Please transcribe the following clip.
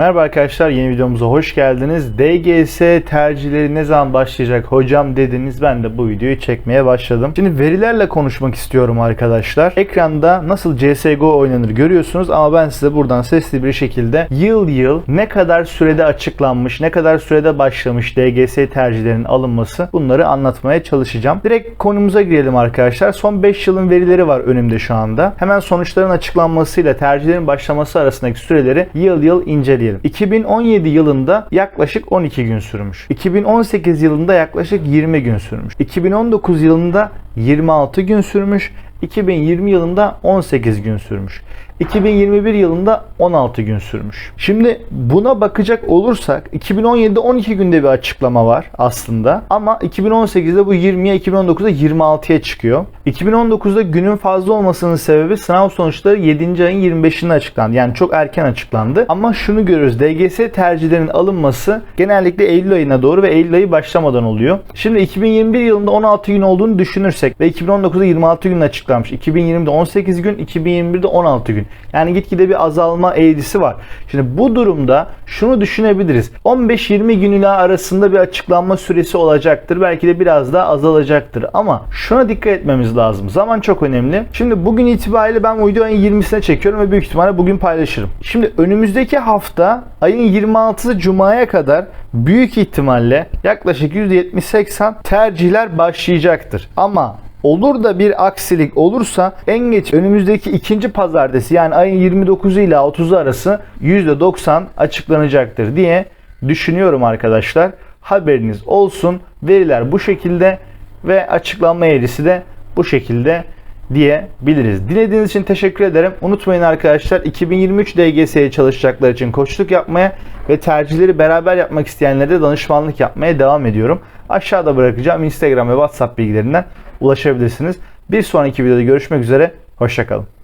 Merhaba arkadaşlar yeni videomuza hoş geldiniz. DGS tercihleri ne zaman başlayacak hocam dediniz ben de bu videoyu çekmeye başladım. Şimdi verilerle konuşmak istiyorum arkadaşlar. Ekranda nasıl CSGO oynanır görüyorsunuz ama ben size buradan sesli bir şekilde yıl yıl ne kadar sürede açıklanmış, ne kadar sürede başlamış DGS tercihlerinin alınması bunları anlatmaya çalışacağım. Direkt konumuza girelim arkadaşlar. Son 5 yılın verileri var önümde şu anda. Hemen sonuçların açıklanmasıyla tercihlerin başlaması arasındaki süreleri yıl yıl inceleyelim. 2017 yılında yaklaşık 12 gün sürmüş. 2018 yılında yaklaşık 20 gün sürmüş. 2019 yılında 26 gün sürmüş. 2020 yılında 18 gün sürmüş. 2021 yılında 16 gün sürmüş. Şimdi buna bakacak olursak 2017'de 12 günde bir açıklama var aslında. Ama 2018'de bu 20'ye 2019'da 26'ya çıkıyor. 2019'da günün fazla olmasının sebebi sınav sonuçları 7. ayın 25'inde açıklandı. Yani çok erken açıklandı. Ama şunu görüyoruz. DGS tercihlerinin alınması genellikle Eylül ayına doğru ve Eylül ayı başlamadan oluyor. Şimdi 2021 yılında 16 gün olduğunu düşünürsek ve 2019'da 26 gün açıklanmış. 2020'de 18 gün, 2021'de 16 gün. Yani gitgide bir azalma eğrisi var. Şimdi bu durumda şunu düşünebiliriz. 15-20 gün ile arasında bir açıklanma süresi olacaktır. Belki de biraz daha azalacaktır. Ama şuna dikkat etmemiz lazım. Zaman çok önemli. Şimdi bugün itibariyle ben videoyu ayın 20'sine çekiyorum ve büyük ihtimalle bugün paylaşırım. Şimdi önümüzdeki hafta ayın 26'sı Cuma'ya kadar büyük ihtimalle yaklaşık %70-80 tercihler başlayacaktır. Ama Olur da bir aksilik olursa en geç önümüzdeki ikinci pazartesi yani ayın 29'u ile 30'u arası %90 açıklanacaktır diye düşünüyorum arkadaşlar. Haberiniz olsun. Veriler bu şekilde ve açıklanma eğrisi de bu şekilde diyebiliriz. Dinlediğiniz için teşekkür ederim. Unutmayın arkadaşlar 2023 DGS'ye çalışacaklar için koçluk yapmaya ve tercihleri beraber yapmak isteyenlere de danışmanlık yapmaya devam ediyorum. Aşağıda bırakacağım Instagram ve WhatsApp bilgilerinden ulaşabilirsiniz. Bir sonraki videoda görüşmek üzere. Hoşçakalın.